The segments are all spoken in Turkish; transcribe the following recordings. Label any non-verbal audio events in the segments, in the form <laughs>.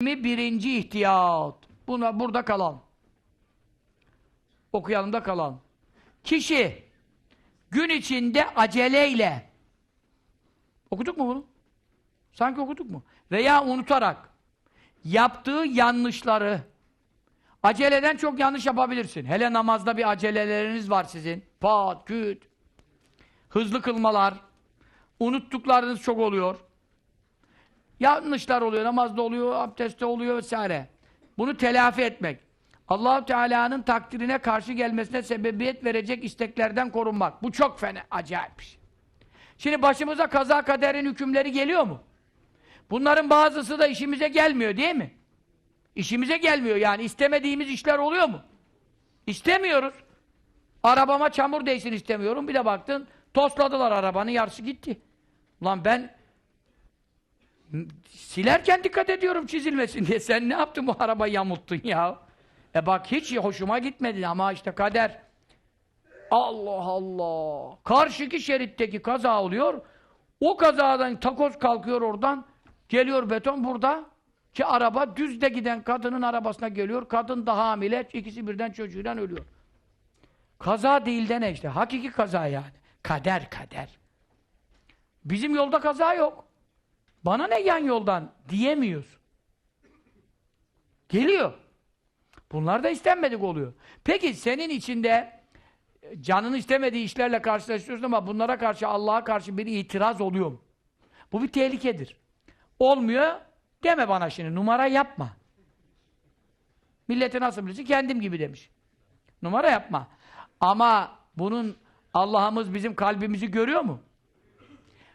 birinci ihtiyat. Buna burada kalalım. Okuyalım da kalalım. Kişi gün içinde aceleyle okuduk mu bunu? Sanki okuduk mu? Veya unutarak yaptığı yanlışları aceleden çok yanlış yapabilirsin. Hele namazda bir aceleleriniz var sizin. Pat, küt. Hızlı kılmalar. Unuttuklarınız çok oluyor. Yanlışlar oluyor, namazda oluyor, abdestte oluyor vesaire. Bunu telafi etmek. Allahu Teala'nın takdirine karşı gelmesine sebebiyet verecek isteklerden korunmak. Bu çok fena, acayip bir şey. Şimdi başımıza kaza kaderin hükümleri geliyor mu? Bunların bazısı da işimize gelmiyor değil mi? İşimize gelmiyor yani istemediğimiz işler oluyor mu? İstemiyoruz. Arabama çamur değsin istemiyorum. Bir de baktın tosladılar arabanın yarısı gitti. Ulan ben silerken dikkat ediyorum çizilmesin diye. Sen ne yaptın bu arabayı yamulttun ya? E bak hiç hoşuma gitmedi ama işte kader. Allah Allah. Karşıki şeritteki kaza oluyor. O kazadan takoz kalkıyor oradan. Geliyor beton burada. Ki araba düzde giden kadının arabasına geliyor. Kadın da hamile. ikisi birden çocuğuyla ölüyor. Kaza değil de ne işte? Hakiki kaza yani. Kader kader. Bizim yolda kaza yok. Bana ne yan yoldan diyemiyorsun. Geliyor. Bunlar da istenmedik oluyor. Peki senin içinde e, canın istemediği işlerle karşılaşıyorsun ama bunlara karşı Allah'a karşı bir itiraz oluyor mu? Bu bir tehlikedir. Olmuyor deme bana şimdi. Numara yapma. Milleti nasıl bilirsin? Kendim gibi demiş. Numara yapma. Ama bunun Allah'ımız bizim kalbimizi görüyor mu?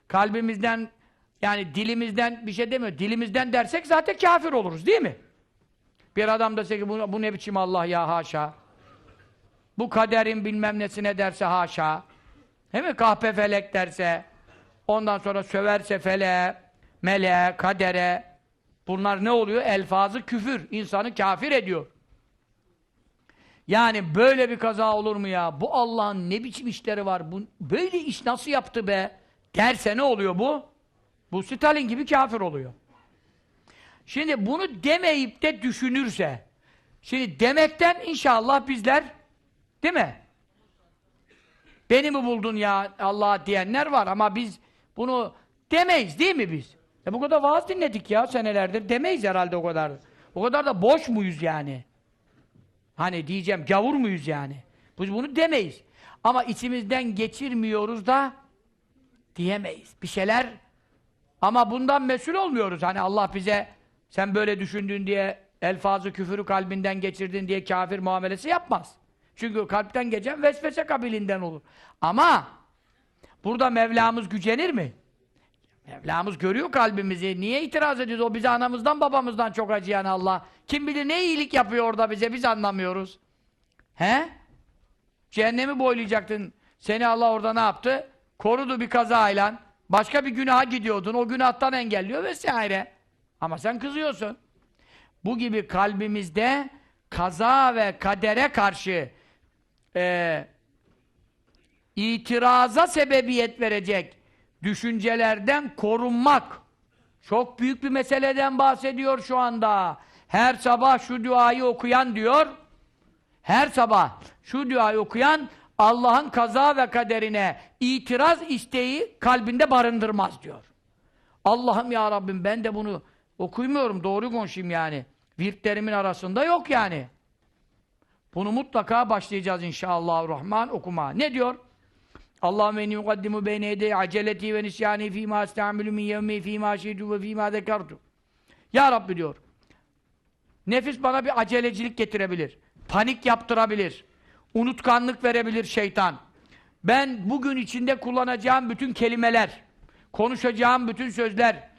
Kalbimizden yani dilimizden bir şey demiyor. Dilimizden dersek zaten kafir oluruz değil mi? Bir adam dese ki bu, bu ne biçim Allah ya haşa. Bu kaderin bilmem nesine derse haşa. Değil mi? Kahpe felek derse. Ondan sonra söverse fele, meleğe, kadere. Bunlar ne oluyor? Elfazı küfür. İnsanı kafir ediyor. Yani böyle bir kaza olur mu ya? Bu Allah'ın ne biçim işleri var? Bu, böyle iş nasıl yaptı be? Derse ne oluyor bu? Bu Stalin gibi kafir oluyor. Şimdi bunu demeyip de düşünürse, şimdi demekten inşallah bizler, değil mi? Beni mi buldun ya Allah diyenler var ama biz bunu demeyiz değil mi biz? E bu kadar vaaz dinledik ya senelerdir. Demeyiz herhalde o kadar. O kadar da boş muyuz yani? Hani diyeceğim gavur muyuz yani? Biz bunu demeyiz. Ama içimizden geçirmiyoruz da diyemeyiz. Bir şeyler ama bundan mesul olmuyoruz. Hani Allah bize sen böyle düşündün diye elfazı küfürü kalbinden geçirdin diye kafir muamelesi yapmaz. Çünkü kalpten geçen vesvese kabilinden olur. Ama burada Mevlamız gücenir mi? Mevlamız görüyor kalbimizi. Niye itiraz ediyoruz? O bize anamızdan babamızdan çok acıyan Allah. Kim bilir ne iyilik yapıyor orada bize biz anlamıyoruz. He? Cehennemi boylayacaktın. Seni Allah orada ne yaptı? Korudu bir kazayla. Başka bir günaha gidiyordun. O günahtan engelliyor vesaire. Ama sen kızıyorsun. Bu gibi kalbimizde kaza ve kadere karşı e, itiraza sebebiyet verecek düşüncelerden korunmak. Çok büyük bir meseleden bahsediyor şu anda. Her sabah şu duayı okuyan diyor. Her sabah şu duayı okuyan Allah'ın kaza ve kaderine itiraz isteği kalbinde barındırmaz diyor. Allah'ım ya Rabbim ben de bunu okuymuyorum, doğru konuşayım yani. Virtlerimin arasında yok yani. Bunu mutlaka başlayacağız inşallah rahman okuma. Ne diyor? Allahümme inni yukaddimu beyne yedey aceleti ve nisyani fîmâ estâmilü min yevmi fîmâ şîdû ve fîmâ zekartu. Ya Rabbi diyor. Nefis bana bir acelecilik getirebilir. Panik yaptırabilir. Unutkanlık verebilir şeytan. Ben bugün içinde kullanacağım bütün kelimeler, konuşacağım bütün sözler,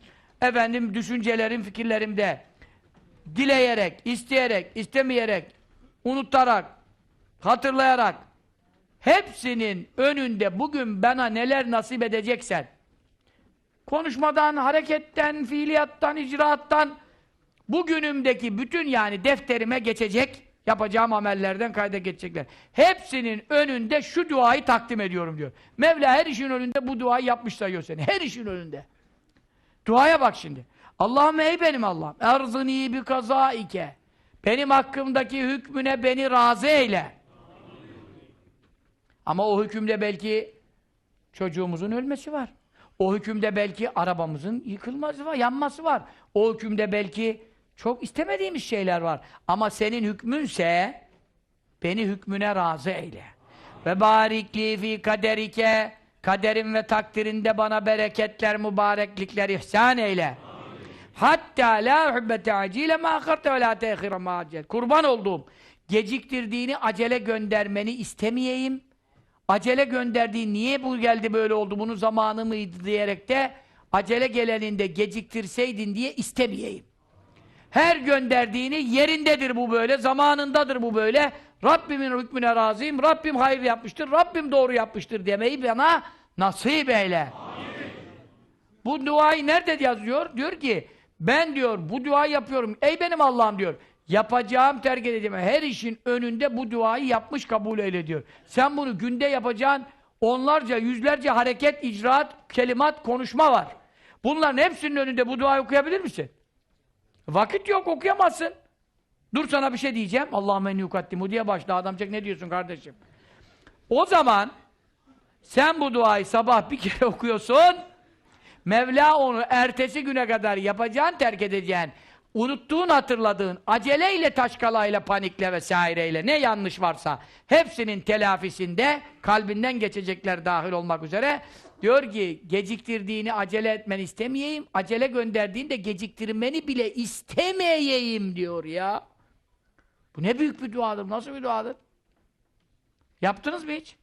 efendim düşüncelerim, fikirlerimde dileyerek, isteyerek, istemeyerek, unutarak, hatırlayarak hepsinin önünde bugün bana neler nasip edeceksen konuşmadan, hareketten, fiiliyattan, icraattan bugünümdeki bütün yani defterime geçecek yapacağım amellerden kayda geçecekler. Hepsinin önünde şu duayı takdim ediyorum diyor. Mevla her işin önünde bu duayı yapmış sayıyor seni. Her işin önünde. Duaya bak şimdi. Allah'ım ey benim Allah'ım. Erzini bi kazaike. Benim hakkımdaki hükmüne beni razı eyle. Ama o hükümde belki çocuğumuzun ölmesi var. O hükümde belki arabamızın yıkılması var, yanması var. O hükümde belki çok istemediğimiz şeyler var. Ama senin hükmünse beni hükmüne razı eyle. Ve barikli fi kaderike kaderin ve takdirinde bana bereketler, mübareklikler ihsan eyle. Hatta la hubbete acile ma akarte ve la tehire ma acel. Kurban olduğum geciktirdiğini acele göndermeni istemeyeyim. Acele gönderdiği niye bu geldi böyle oldu bunun zamanı mıydı diyerek de acele geleninde geciktirseydin diye istemeyeyim. Her gönderdiğini yerindedir bu böyle, zamanındadır bu böyle. Rabbimin hükmüne razıyım, Rabbim hayır yapmıştır, Rabbim doğru yapmıştır demeyi bana nasip eyle. Bu duayı nerede yazıyor? Diyor ki, ben diyor bu duayı yapıyorum, ey benim Allah'ım diyor. Yapacağım, terk edeceğim. Her işin önünde bu duayı yapmış kabul eyle diyor. Sen bunu günde yapacağın onlarca, yüzlerce hareket, icraat, kelimat, konuşma var. Bunların hepsinin önünde bu duayı okuyabilir misin? Vakit yok okuyamazsın. Dur sana bir şey diyeceğim. Allahümme en yukaddimu diye başla. Adamcak ne diyorsun kardeşim? O zaman sen bu duayı sabah bir kere <laughs> okuyorsun. Mevla onu ertesi güne kadar yapacağın, terk edeceğin, unuttuğun, hatırladığın, aceleyle, taşkalayla, panikle vesaireyle ne yanlış varsa hepsinin telafisinde kalbinden geçecekler dahil olmak üzere diyor ki geciktirdiğini acele etmeni istemeyeyim, acele gönderdiğinde geciktirmeni bile istemeyeyim diyor ya. Bu ne büyük bir duadır, nasıl bir duadır? Yaptınız mı hiç?